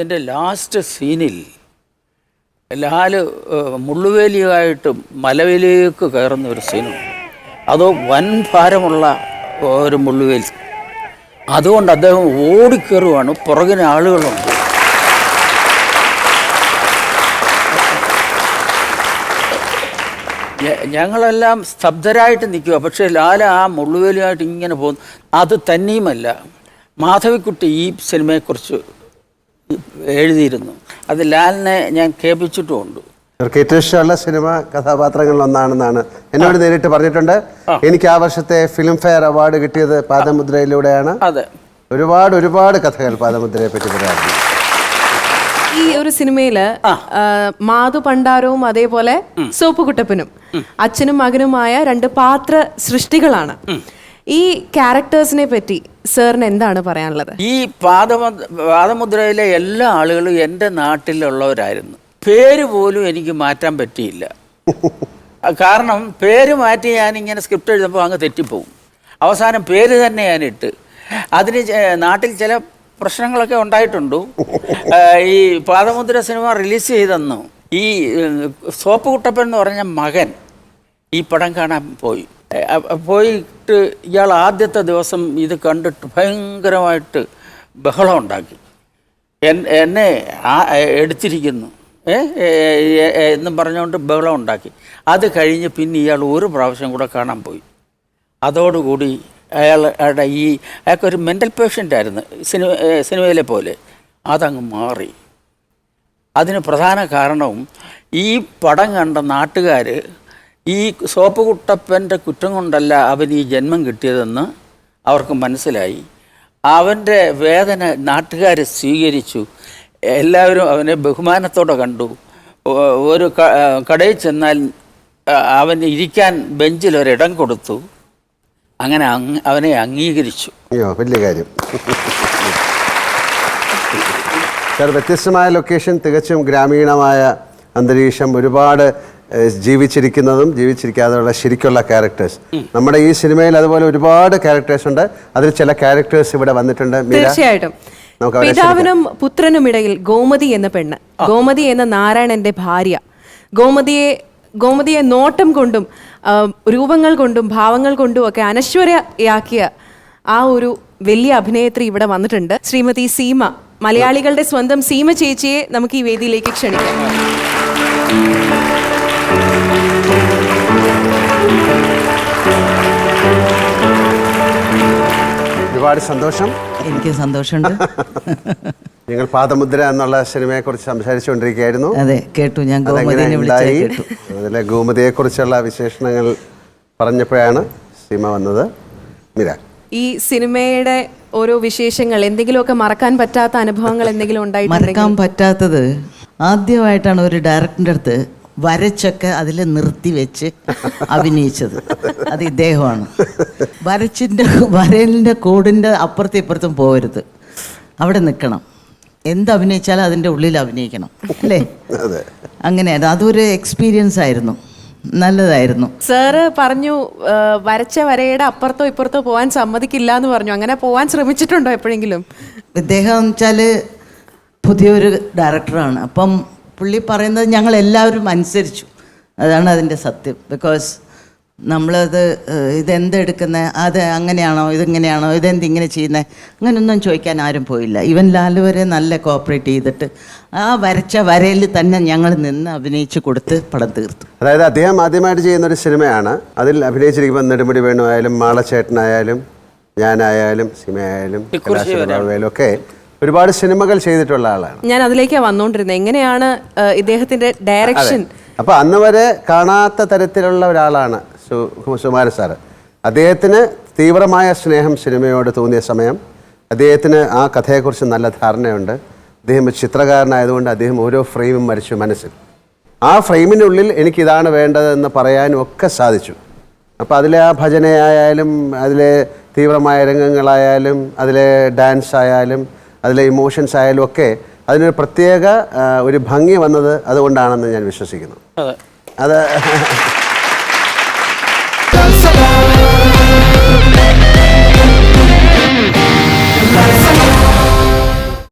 അതിന്റെ ലാസ്റ്റ് സീനിൽ ലാൽ മുള്ളുവേലിയായിട്ട് മലവേലിയേക്ക് കയറുന്ന ഒരു സീനുണ്ട് അത് വൻ ഭാരമുള്ള ഒരു മുള്ളുവേലി. അതുകൊണ്ട് അദ്ദേഹം ഓടിക്കയറുവാണ് പുറകിന് ആളുകളുണ്ട്. ഞങ്ങളെല്ലാം സ്തബ്ധരായിട്ട് നിൽക്കുക. പക്ഷേ ലാല ആ മുള്ളുവേലിയായിട്ട് ഇങ്ങനെ പോകുന്നു. അത് തന്നെയുമല്ല. മാധവിക്കുട്ടി ഈ സിനിമയെക്കുറിച്ച് എഴുതിയിരുന്നു. അത് ലാലിനെ ഞാൻ കേൾപ്പിച്ചിട്ടുമുണ്ട്. ഇവർക്ക് ഏറ്റവും ഇഷ്ടമുള്ള സിനിമ കഥാപാത്രങ്ങളിൽ ഒന്നാണെന്നാണ് എന്നോട് നേരിട്ട് പറഞ്ഞിട്ടുണ്ട്. എനിക്ക് ആ വർഷത്തെ ഫിലിം ഫെയർ അവാർഡ് കിട്ടിയത് പാദമുദ്രയിലൂടെയാണ്. അതെ. ഒരുപാട് ഒരുപാട് കഥകൾ പാദമുദ്രയെ പറ്റി പറയാറുണ്ട്. ഈ ഒരു സിനിമയിൽ മാധു പണ്ടാരവും അതേപോലെ സോപ്പ് കുട്ടപ്പനും അച്ഛനും മകനുമായ രണ്ട് പാത്ര സൃഷ്ടികളാണ്. ഈ ക്യാരക്ടേഴ്സിനെ പറ്റി സാറിന് എന്താണ് പറയാനുള്ളത്? ഈ പാദമ പാദമുദ്രയിലെ എല്ലാ ആളുകളും എന്റെ നാട്ടിലുള്ളവരായിരുന്നു. പേര് പോലും എനിക്ക് മാറ്റാൻ പറ്റിയില്ല. കാരണം പേര് മാറ്റി ഞാനിങ്ങനെ സ്ക്രിപ്റ്റ് എഴുതുമ്പോൾ അങ്ങ് തെറ്റിപ്പോവും. അവസാനം പേര് തന്നെ ഞാനിട്ട്. അതിന് നാട്ടിൽ ചില പ്രശ്നങ്ങളൊക്കെ ഉണ്ടായിട്ടുണ്ട്. ഈ പാദമുദ്ര സിനിമ റിലീസ് ചെയ്തെന്നു ഈ സോപ്പ് കുട്ടപ്പൻ എന്ന് പറഞ്ഞ മകൻ ഈ പടം കാണാൻ പോയി. പോയിട്ട് ഇയാൾ ആദ്യത്തെ ദിവസം ഇത് കണ്ടിട്ട് ഭയങ്കരമായിട്ട് ബഹളം ഉണ്ടാക്കി. എന്നെ എടുത്തിരിക്കുന്നു. എന്നും പറഞ്ഞുകൊണ്ട് ബഹളം ഉണ്ടാക്കി. അത് കഴിഞ്ഞ് പിന്നെ ഇയാൾ ഒരു പ്രാവശ്യം കൂടെ കാണാൻ പോയി. അതോടുകൂടി അയാളുടെ ഈ അയാൾക്കൊരു മെന്റൽ പേഷ്യന്റ് ആയിരുന്നു സിനിമ സിനിമയിലെ പോലെ. അതങ്ങ് മാറി. അതിന് പ്രധാന കാരണവും ഈ പടം കണ്ട നാട്ടുകാർ ഈ സോപ്പ് കുട്ടപ്പന്റെ കുറ്റം കൊണ്ടല്ല അവൻ ഈ ജന്മം കിട്ടിയതെന്ന് അവർക്ക് മനസ്സിലായി. അവന്റെ വേദന നാട്ടുകാർ സ്വീകരിച്ചു. എല്ലാവരും അവനെ ബഹുമാനത്തോടെ കണ്ടു. ഒരു കടയിൽ ചെന്നാൽ അവൻ ഇരിക്കാൻ ബെഞ്ചിൽ ഒരിടം കൊടുത്തു. അങ്ങനെ അവനെ അംഗീകരിച്ചു. അയ്യോ വലിയ കാര്യം. സാർ വ്യത്യസ്തമായ ലൊക്കേഷൻ തികച്ചും ഗ്രാമീണമായ അന്തരീക്ഷം ഒരുപാട് ജീവിച്ചിരിക്കുന്നതും ജീവിച്ചിരിക്കാതെയുള്ള ശരിക്കുള്ള ക്യാരക്ടേഴ്സ് നമ്മുടെ ഈ സിനിമയിൽ അതുപോലെ ഒരുപാട് ക്യാരക്ടേഴ്സ് ഉണ്ട്. അതിൽ ചില ക്യാരക്ടേഴ്സ് ഇവിടെ വന്നിട്ടുണ്ട്. തീർച്ചയായിട്ടും. പിതാവിനും പുത്രനും ഇടയിൽ ഗോമതി എന്ന പെണ്ണ്. ഗോമതി എന്ന നാരായണന്റെ ഭാര്യ. ഗോമതിയെ ഗോമതിയെ നോട്ടം കൊണ്ടും രൂപങ്ങൾ കൊണ്ടും ഭാവങ്ങൾ കൊണ്ടും ഒക്കെ അനശ്വരയാക്കിയ ആ ഒരു വലിയ അഭിനേത്രി ഇവിടെ വന്നിട്ടുണ്ട്. ശ്രീമതി സീമ. മലയാളികളുടെ സ്വന്തം സീമ ചേച്ചിയെ നമുക്ക് ഈ വേദിയിലേക്ക് ക്ഷണിക്കാം. ഒരുപാട് സന്തോഷം. എനിക്ക് സന്തോഷമുണ്ട്. നിങ്ങൾ പാദമുദ്ര എന്നുള്ള സിനിമയെ കുറിച്ച് സംസാരിച്ചുകൊണ്ടിരിക്കുകയായിരുന്നു. അതെ കേട്ടു. ഞാൻ ഗോമതിനെ കേട്ടു. അതിലെ ഗോമതിയെക്കുറിച്ചുള്ള വിശേഷണങ്ങൾ പറഞ്ഞപ്പോഴാണ് സീമ വന്നത്. മിരാ. ഈ സിനിമയുടെ ഓരോ വിശേഷങ്ങൾ എന്തെങ്കിലുമൊക്കെ മറക്കാൻ പറ്റാത്ത അനുഭവങ്ങൾ എന്തെങ്കിലും ഉണ്ടായി മറക്കാൻ പറ്റാത്തത് ആദ്യമായിട്ടാണ് ഒരു ഡയറക്ടറിന്റെ അടുത്ത് വരച്ചൊക്കെ അതിൽ നിർത്തി വെച്ച് അഭിനയിച്ചത്. അത് ഇദ്ദേഹമാണ്. വരച്ചിന്റെ വരലിന്റെ കൂടിന്റെ അപ്പുറത്തും ഇപ്പുറത്തും പോകരുത്. അവിടെ നിൽക്കണം. എന്ത് അഭിനയിച്ചാലും അതിന്റെ ഉള്ളിൽ അഭിനയിക്കണം. അല്ലേ? അതെ. അങ്ങനെയായിരുന്നു അതൊരു എക്സ്പീരിയൻസ് ആയിരുന്നു. നല്ലതായിരുന്നു. സാറ് പറഞ്ഞു വരച്ച വരയുടെ അപ്പുറത്തോ ഇപ്പുറത്തോ പോകാൻ സമ്മതിക്കില്ല എന്ന് പറഞ്ഞു. അങ്ങനെ പോകാൻ ശ്രമിച്ചിട്ടുണ്ടോ എപ്പോഴെങ്കിലും? ഇദ്ദേഹം വെച്ചാൽ പുതിയൊരു ഡയറക്ടറാണ് അപ്പം പുള്ളി പറയുന്നത് ഞങ്ങൾ എല്ലാവരും അനുസരിച്ചു. അതാണ് അതിന്റെ സത്യം. ബിക്കോസ് നമ്മളത് ഇതെന്തെടുക്കുന്നത് ഇതെന്തെടുക്കുന്ന അത് അങ്ങനെയാണോ ഇതെങ്ങനെയാണോ ഇതെന്ത് ഇങ്ങനെ ചെയ്യുന്നത് അങ്ങനെയൊന്നും ചോദിക്കാൻ ആരും പോയില്ല. ഇവൻ ലാലു വരെ നല്ല കോപ്പറേറ്റ് ചെയ്തിട്ട് ആ വരച്ച വരയിൽ തന്നെ ഞങ്ങൾ നിന്ന് അഭിനയിച്ച് കൊടുത്ത് പടം തീർത്തു. അതായത് അദ്ദേഹം ആദ്യമായിട്ട് ചെയ്യുന്ന ഒരു സിനിമയാണ്. അതിൽ അഭിനയിച്ചിരിക്കുമ്പോൾ നെടുമുടി വേണു ആയാലും മാളച്ചേട്ടനായാലും ഞാനായാലും സിനിമയായാലും ഒക്കെ ഒരുപാട് സിനിമകൾ ചെയ്തിട്ടുള്ള ആളാണ്. ഞാൻ അതിലേക്കാണ് വന്നുകൊണ്ടിരുന്നത് എങ്ങനെയാണ് ഇദ്ദേഹത്തിന്റെ ഡയറക്ഷൻ? അപ്പൊ അന്ന് വരെ കാണാത്ത തരത്തിലുള്ള ഒരാളാണ് സുകുമാരൻ സാറ്. അദ്ദേഹത്തിന് തീവ്രമായ സ്നേഹം സിനിമയോട് തോന്നിയ സമയം അദ്ദേഹത്തിന് ആ കഥയെക്കുറിച്ച് നല്ല ധാരണയുണ്ട്. അദ്ദേഹം ചിത്രകാരനായതുകൊണ്ട് അദ്ദേഹം ഓരോ ഫ്രെയിമും വരച്ചു മനസ്സിൽ. ആ ഫ്രെയിമിനുള്ളിൽ എനിക്കിതാണ് വേണ്ടതെന്ന് പറയാനും ഒക്കെ സാധിച്ചു. അപ്പോൾ അതിലെ ആ ഭജനയായാലും അതിലെ തീവ്രമായ രംഗങ്ങളായാലും അതിലെ ഡാൻസ് ആയാലും അതിലെ ഇമോഷൻസ് ആയാലും ഒക്കെ അതിനൊരു പ്രത്യേക ഒരു ഭംഗി വന്നത് അതുകൊണ്ടാണെന്ന് ഞാൻ വിശ്വസിക്കുന്നു. അത്